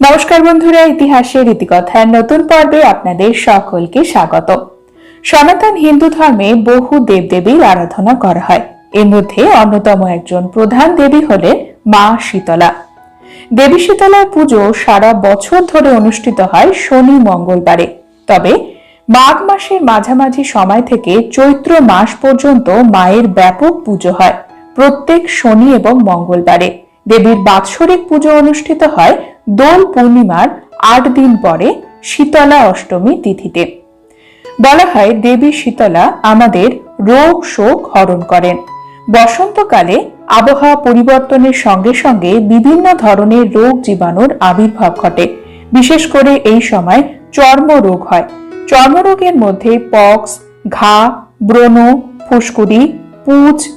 নমস্কার বন্ধুরা, ইতিহাসের রীতিকথার নতুন পর্বে আপনাদের সকলকে স্বাগত সনাতন হিন্দু ধর্মে বহু দেবদেবীর আরাধনা করা হয়। এর মধ্যে অন্যতম একজন প্রধান দেবী হলেন মা শীতলা। দেবী শীতলার পুজো সারা বছর ধরে অনুষ্ঠিত হয় শনি মঙ্গলবারে। তবে মাঘ মাসের মাঝামাঝি সময় থেকে চৈত্র মাস পর্যন্ত মায়ের ব্যাপক পুজো হয় প্রত্যেক শনি এবং মঙ্গলবারে। দেবীর বাৎসরিক পুজো অনুষ্ঠিত হয় দোল পূর্ণিমার আট দিন পরে শীতলা অষ্টমী তিথিতে। বলা হয় দেবী শীতলা আমাদের রোগ শোক হরণ করেন। বসন্তকালে আবহাওয়া পরিবর্তনের সঙ্গে সঙ্গে বিভিন্ন ধরনের রোগ জীবাণুর আবির্ভাব ঘটে। বিশেষ করে এই সময় চর্মরোগ হয়। চর্মরোগের মধ্যে পক্স, ঘা, ব্রণ, ফুসকুড়ি, পুঁজ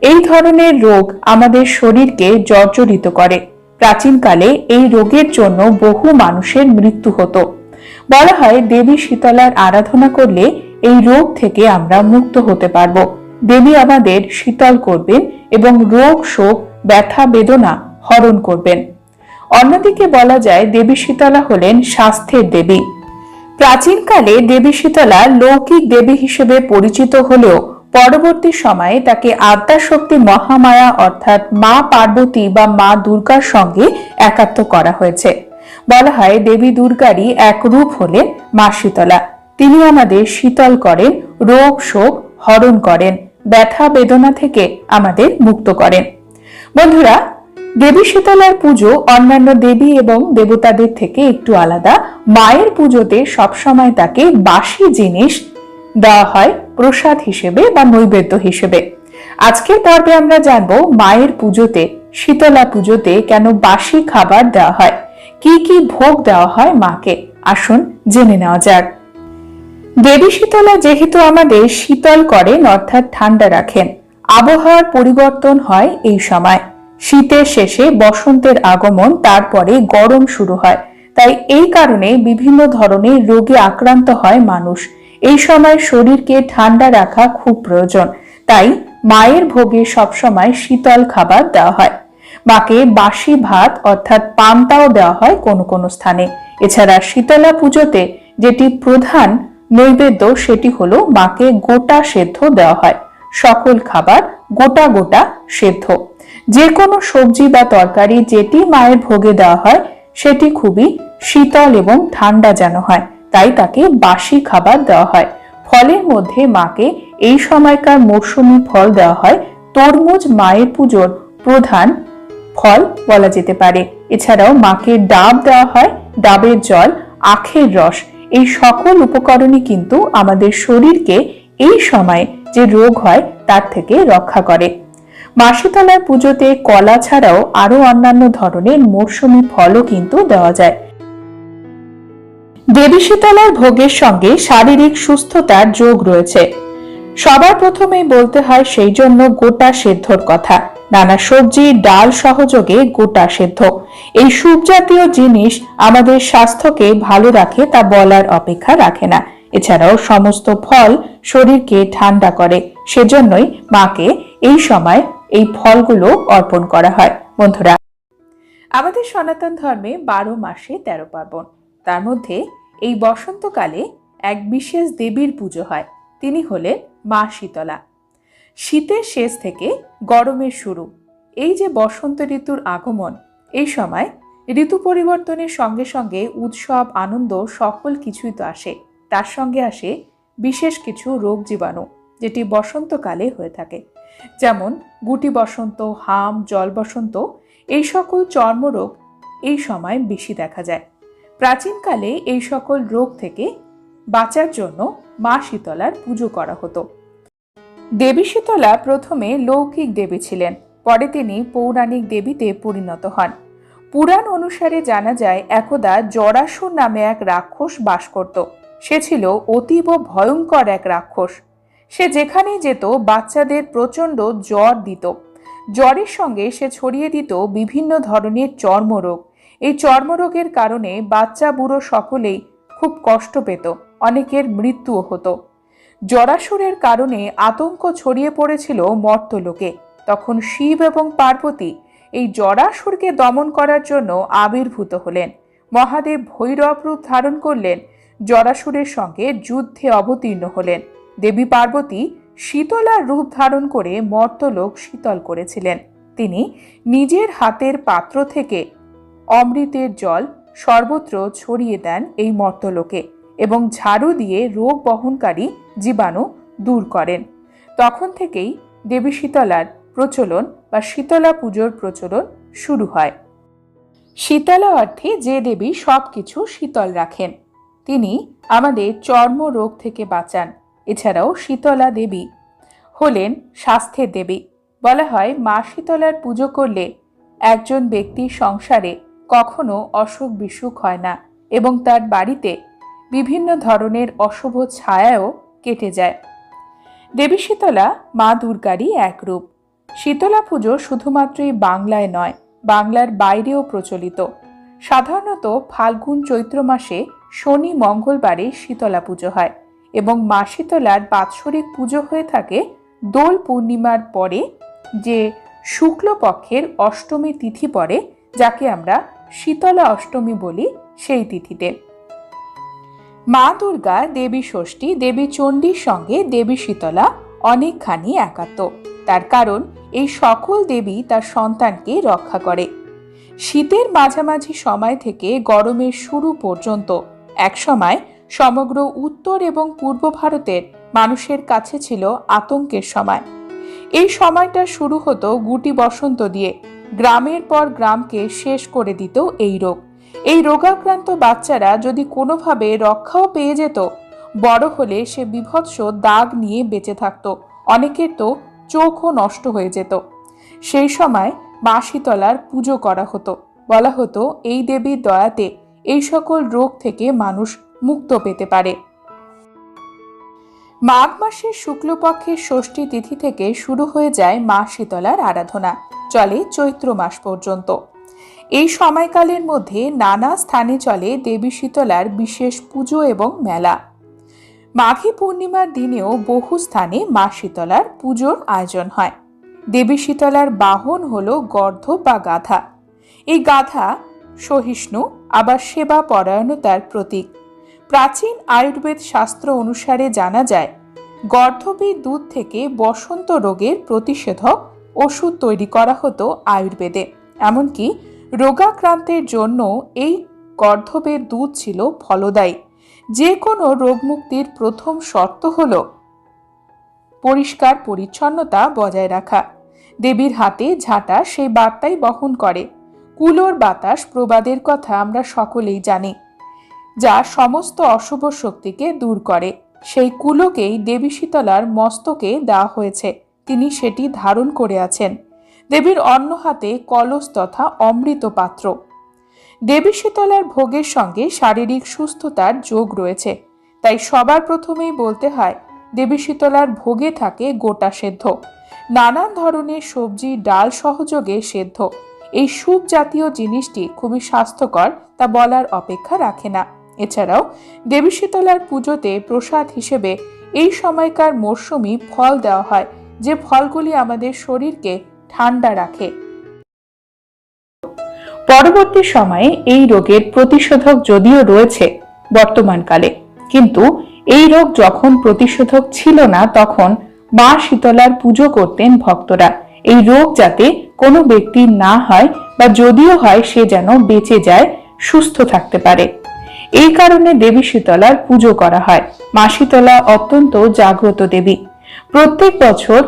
এই ধরনের রোগ আমাদের শরীরকে জর্জরিত করে। প্রাচীনকালে এই রোগের জন্য বহু মানুষের মৃত্যু হতো। বলা হয় দেবী শীতলার আরাধনা করলে এই রোগ থেকে আমরা মুক্ত হতে পারব। দেবী আমাদের শীতল করবেন এবং রোগ, শোক, ব্যথা, বেদনা হরণ করবেন। অন্যদিকে বলা যায় দেবী শীতলা হলেন স্বাস্থ্যের দেবী। প্রাচীনকালে দেবী শীতলা লৌকিক দেবী হিসেবে পরিচিত হলেও পরবর্তী সময়ে তাকে আদ্যাশক্তি মহামায়া অর্থাৎ মা পার্বতী বা মা দুর্গার সঙ্গে একাত্ম করা হয়েছে। বলা হয় দেবী দুর্গারই এক রূপ হলেন মা শীতলা। তিনি আমাদের শীতল করেন, রোগ শোক হরণ করেন, ব্যথা বেদনা থেকে আমাদের মুক্ত করেন। বন্ধুরা, দেবী শীতলার পুজো অন্যান্য দেবী এবং দেবতাদের থেকে একটু আলাদা। মায়ের পুজোতে সবসময় তাকে বাসি জিনিস দেওয়া হয় প্রসাদ হিসেবে বা নৈবেদ্য হিসেবে। আজকের পর্বে আমরা জানব মায়ের পুজোতে, শীতলা পুজোতে কেন বাসি খাবার দেওয়া হয়? কি কি ভোগ দেওয়া হয় মাকে? আসুন জেনে নেওয়া যাক। দেবী শীতলা যেহেতু আমাদের শীতল করেন, অর্থাৎ ঠান্ডা রাখেন, আবহাওয়ার পরিবর্তন হয় এই সময়। শীতের শেষে বসন্তের আগমন, তারপরে গরম শুরু হয়। তাই এই কারণে বিভিন্ন ধরনের রোগে আক্রান্ত হয় মানুষ। এই সময় শরীরকে ঠান্ডা রাখা খুব প্রয়োজন। তাই মায়ের ভোগে সবসময় শীতল খাবার দেওয়া হয়। মাকে বাসি ভাত অর্থাৎ পান্তাও দেওয়া হয় কোনো কোনো স্থানে। এছাড়া শীতলা পুজোতে যেটি প্রধান নৈবেদ্য, সেটি হলো মাকে গোটা সেদ্ধ দেওয়া হয়। সকল খাবার গোটা গোটা সেদ্ধ। যে কোনো সবজি বা তরকারি যেটি মায়ের ভোগে দেওয়া হয়, সেটি খুবই শীতল এবং ঠান্ডা যেন হয়। তাই তাকে বাসি খাবার দেওয়া হয়। ফলের মধ্যে মাকে এই সময়কার মৌসুমি ফল দেওয়া হয়। তরমুজ মায়ের পুজোর প্রধান ফল বলা যেতে পারে। এছাড়াও মাকে ডাব দেওয়া হয়, ডাবের জল, আখের রস। এই সকল উপকরণই কিন্তু আমাদের শরীরকে এই সময়ে যে রোগ হয় তার থেকে রক্ষা করে। মাসিতলার পুজোতে কলা ছাড়াও আরও অন্যান্য ধরনের মৌসুমি ফলও কিন্তু দেওয়া যায়। দেবী শীতলার ভোগের সঙ্গে শারীরিক সুস্থতার যোগ রয়েছে। সবার প্রথমেই বলতে হয় সেই জন্য গোটা সেদ্ধর কথা। নানা সবজি, ডাল সহযোগে গোটা সেদ্ধ। এই সুপ জাতীয় জিনিস আমাদের স্বাস্থ্যকে ভালো রাখে তা বলার অপেক্ষা রাখে না। এছাড়াও সমস্ত ফল শরীরকে ঠান্ডা করে। সেজন্যই মাকে এই সময় এই ফলগুলো অর্পণ করা হয়। বন্ধুরা, আমাদের সনাতন ধর্মে বারো মাসে তেরো পার্বণ। তার মধ্যে এই বসন্তকালে এক বিশেষ দেবীর পুজো হয়। তিনি হলেন মা শীতলা। শীতের শেষ থেকে গরমের শুরু। এই যে বসন্ত ঋতুর আগমন, এই সময় ঋতু পরিবর্তনের সঙ্গে সঙ্গে উৎসব, আনন্দ সকল কিছুই তো আসে। তার সঙ্গে আসে বিশেষ কিছু রোগ জীবাণু, যেটি বসন্তকালে হয়ে থাকে। যেমন গুটি বসন্ত, হাম, জল বসন্ত, এই সকল চর্মরোগ এই সময় বেশি দেখা যায়। প্রাচীনকালে এই সকল রোগ থেকে বাঁচার জন্য মা শীতলার পুজো করা হতো। দেবী শীতলা প্রথমে লৌকিক দেবী ছিলেন, পরে তিনি পৌরাণিক দেবীতে পরিণত হন। পুরাণ অনুসারে জানা যায়, একদা জরাসুর নামে এক রাক্ষস বাস করত। সে ছিল অতীব ভয়ঙ্কর এক রাক্ষস। সে যেখানেই যেত, বাচ্চাদের প্রচণ্ড জ্বর দিত। জ্বরের সঙ্গে সে ছড়িয়ে দিত বিভিন্ন ধরনের চর্মরোগ। এই চর্মরোগের কারণে বাচ্চা বুড়ো সকলেই খুব কষ্ট পেত, অনেকের মৃত্যুও হতো। জরাসুরের কারণে আতঙ্ক ছড়িয়ে পড়েছিল মর্তলোকে তখন শিব এবং পার্বতী এই জরাসুরকে দমন করার জন্য আবির্ভূত হলেন। মহাদেব ভৈরব রূপ ধারণ করলেন, জরাসুরের সঙ্গে যুদ্ধে অবতীর্ণ হলেন। দেবী পার্বতী শীতলার রূপ ধারণ করে মর্তলোক শীতল করেছিলেন। তিনি নিজের হাতের পাত্র থেকে অমৃতের জল সর্বত্র ছড়িয়ে দেন এই মর্তলোকে এবং ঝাড়ু দিয়ে রোগ বহনকারী জীবাণু দূর করেন। তখন থেকেই দেবী শীতলার প্রচলন বা শীতলা পুজোর প্রচলন শুরু হয়। শীতলা অর্থে যে দেবী সব কিছু শীতল রাখেন। তিনি আমাদের চর্ম রোগ থেকে বাঁচান, এছাড়াও শীতলা দেবী হলেন স্বাস্থ্যের দেবী। বলা হয় মা শীতলার পুজো করলে একজন ব্যক্তির সংসারে কখনো অসুখ বিসুখ হয় না এবং তার বাড়িতে বিভিন্ন ধরনের অশুভ ছায়াও কেটে যায়। দেবী শীতলা, মা দুর্গারই এক রূপ। শীতলা পুজো শুধুমাত্রই বাংলায় নয়, বাংলার বাইরেও প্রচলিত। সাধারণত ফাল্গুন চৈত্র মাসে শনি মঙ্গলবারে শীতলা পুজো হয় এবং মা শীতলার বাৎসরিক পুজো হয়ে থাকে দোল পূর্ণিমার পরে, যে শুক্লপক্ষের অষ্টমী তিথি পড়ে, যাকে আমরা শীতলা অষ্টমী বলি সেই তিথিতে। মা দুর্গা, দেবী ষষ্ঠী, দেবী চণ্ডীর সঙ্গে দেবী শীতলা অনেকখানি একাত্ম। তার কারণ, এই সকল দেবী তার সন্তানকে রক্ষা করে। শীতের মাঝামাঝি সময় থেকে গরমের শুরু পর্যন্ত, একসময় সমগ্র উত্তর এবং পূর্ব ভারতের মানুষের কাছে ছিল আতঙ্কের সময়। এই সময়টা শুরু হতো গুটি বসন্ত দিয়ে গ্রামের পর গ্রামকে শেষ করে দিত এই রোগ। এই রোগাক্রান্ত বাচ্চারা যদি কোনোভাবে রক্ষাও পেয়ে যেত, বড় হলে সে বিভৎস দাগ নিয়ে বেঁচে থাকতো। অনেকের তো চোখও নষ্ট হয়ে যেত। সেই সময় মা শীতলার পুজো করা হতো। বলা হতো, এই দেবীর দয়াতে এই সকল রোগ থেকে মানুষ মুক্ত পেতে পারে। মাঘ মাসের শুক্লপক্ষের ষষ্ঠী তিথি থেকে শুরু হয়ে যায় মা শীতলার আরাধনা। চলে চৈত্র মাস পর্যন্ত। এই সময়কালের মধ্যে নানা স্থানে চলে দেবী শীতলার বিশেষ পুজো এবং মেলা। মাঘী পূর্ণিমার দিনেও বহু স্থানে মা শীতলার পুজোর আয়োজন হয়। দেবী শীতলার বাহন হল গর্ধ বা গাধা। এই গাধা সহিষ্ণু, আবার সেবা পরায়ণতার প্রতীক। প্রাচীন আয়ুর্বেদ শাস্ত্র অনুসারে জানা যায় গর্ধবীর দুধ থেকে বসন্ত রোগের প্রতিষেধক ওষুধ তৈরি করা হতো আয়ুর্বেদে। এমনকি রোগাক্রান্তের জন্য এই গর্ধবের দুধ ছিল ফলদায়ী। যে কোনো রোগমুক্তির প্রথম শর্ত হল পরিষ্কার পরিচ্ছন্নতা বজায় রাখা। দেবীর হাতে ঝাঁটা সেই বার্তাই বহন করে। কুলোর বাতাস প্রবাদের কথা আমরা সকলেই জানি। যা সমস্ত অশুভ শক্তিকে দূর করে। সেই কুলোকেই দেবী শীতলার মস্তকে দেওয়া হয়েছে। তিনি সেটি ধারণ করে আছেন। দেবীর অন্য হাতে কলস তথা অমৃত পাত্র। দেবী শীতলার ভোগের সঙ্গে শারীরিক সুস্থতার যোগ রয়েছে। তাই সবার প্রথমেই বলতে হয়, দেবী শীতলার ভোগে থাকে গোটা সেদ্ধ। নানান ধরনের সবজি, ডাল সহযোগে সেদ্ধ। এই স্যুপ জাতীয় জিনিসটি খুবই স্বাস্থ্যকর, তা বলার অপেক্ষা রাখে না। এছাড়াও দেবী শীতলার পুজোতে প্রসাদ হিসেবে এই সময়কার মরশুমি ফল দেওয়া হয়, যে ফলগুলি আমাদের শরীরকে ঠান্ডা রাখে। পরবর্তী সময়ে এই রোগের প্রতিষেধক যদিও রয়েছে বর্তমানকালে, কিন্তু এই রোগ যখন প্রতিষেধক ছিল না, তখন মা শীতলার পুজো করতেন ভক্তরা। এই রোগ যাতে কোনো ব্যক্তির না হয় বা যদিও হয়, সে যেন বেঁচে যায়, সুস্থ থাকতে পারে। এই কারণে দেবী শীতলার পুজো করা হয়। মা শীতলা অত্যন্ত জাগ্রত দেবী। প্রত্যেক বছর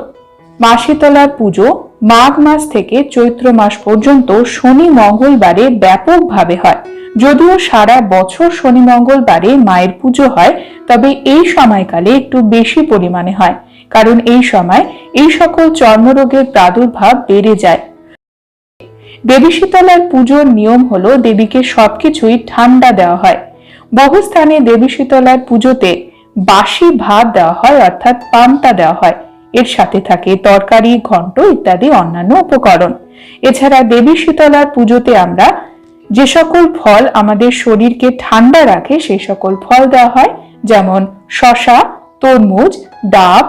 মা শীতলার পুজো মাঘ মাস থেকে চৈত্র মাস পর্যন্ত শনি মঙ্গলবারে ব্যাপকভাবে হয়। যদিও সারা বছর শনি মঙ্গলবারে মায়ের পুজো হয়, তবে এই সময়কালে একটু বেশি পরিমাণে হয়, কারণ এই সময় এই সকল চর্মরোগের প্রাদুর্ভাব বেড়ে যায়। দেবী শীতলার পুজোর নিয়ম হলো দেবীকে সবকিছুই ঠান্ডা দেওয়া হয়। বহু স্থানে দেবী শীতলার পুজোতে বাসি ভাত দেওয়া হয়, অর্থাৎ পান্তা দেওয়া হয়। এর সাথে থাকে তরকারি, ঘন্ট ইত্যাদি অন্যান্য উপকরণ। এছাড়া দেবী শীতলার পুজোতে আমরা যে সকল ফল আমাদের শরীরকে ঠান্ডা রাখে, সেই সকল ফল দেওয়া হয়, যেমন শশা, তরমুজ, ডাব।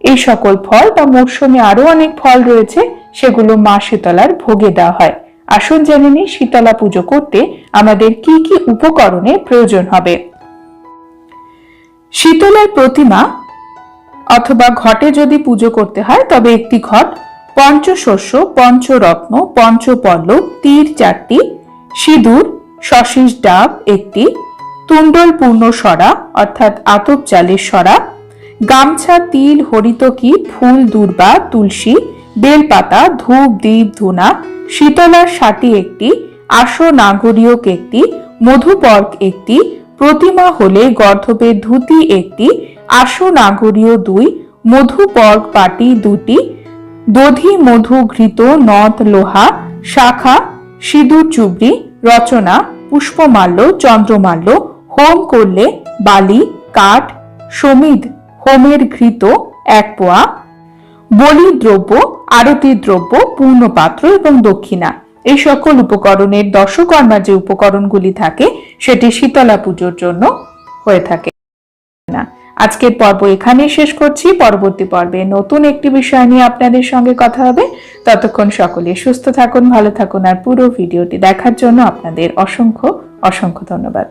এই সকল ফল বা মৌসুমে আরও অনেক ফল রয়েছে, সেগুলো মা শীতলার ভোগে দেওয়া হয়। আসুন জেনে নিই শীতলা পুজো করতে আমাদের কি কি উপকরণের প্রয়োজন হবে। শীতলার প্রতিমা অথবা ঘটে যদি পুজো করতে হয়, তবে একটি ঘট, পঞ্চশস্য, পঞ্চরত্ন, পঞ্চপল্লব, তীর চারটি, সিঁদুর শশীষ ডাব একটি, তুণ্ডল পূর্ণ সরা, অর্থাৎ আতপ চালের সরা, গামছা, তিল হরিতকি ফুল, দুর্বা, তুলসী, বেলপাতা, ধূপ দ্বীপ ধুনা শীতলার সাটি একটি আশো নাগরীয়ক একটি, মধুপর্ক একটি, প্রতিমা হলে গর্ধবের ধুতি একটি আশো নাগরীয় দুই, মধুপর্ক পাটি দুটি, দধি মধু ঘৃত নদ লোহা, শাখা, সিঁদুর চুবড়ি, রচনা, পুষ্পমাল্য, চন্দ্রমাল্য, হোম করলে বালি, কাঠ, সমিধ, হোমের ঘৃত, এক পোয়া, বলি দ্রব্য আরতি দ্রব্য, পূর্ণপাত্র এবং দক্ষিণা। এই সকল উপকরণের দশকর্মা যে উপকরণগুলি থাকে, সেটি শীতলা পুজোর জন্য হয়ে থাকে। না আজকের পর্ব এখানেই শেষ করছি। পরবর্তী পর্বে নতুন একটি বিষয় নিয়ে আপনাদের সঙ্গে কথা হবে। ততক্ষণ সকলে সুস্থ থাকুন, ভালো থাকুন, আর পুরো ভিডিওটি দেখার জন্য আপনাদের অসংখ্য অসংখ্য ধন্যবাদ।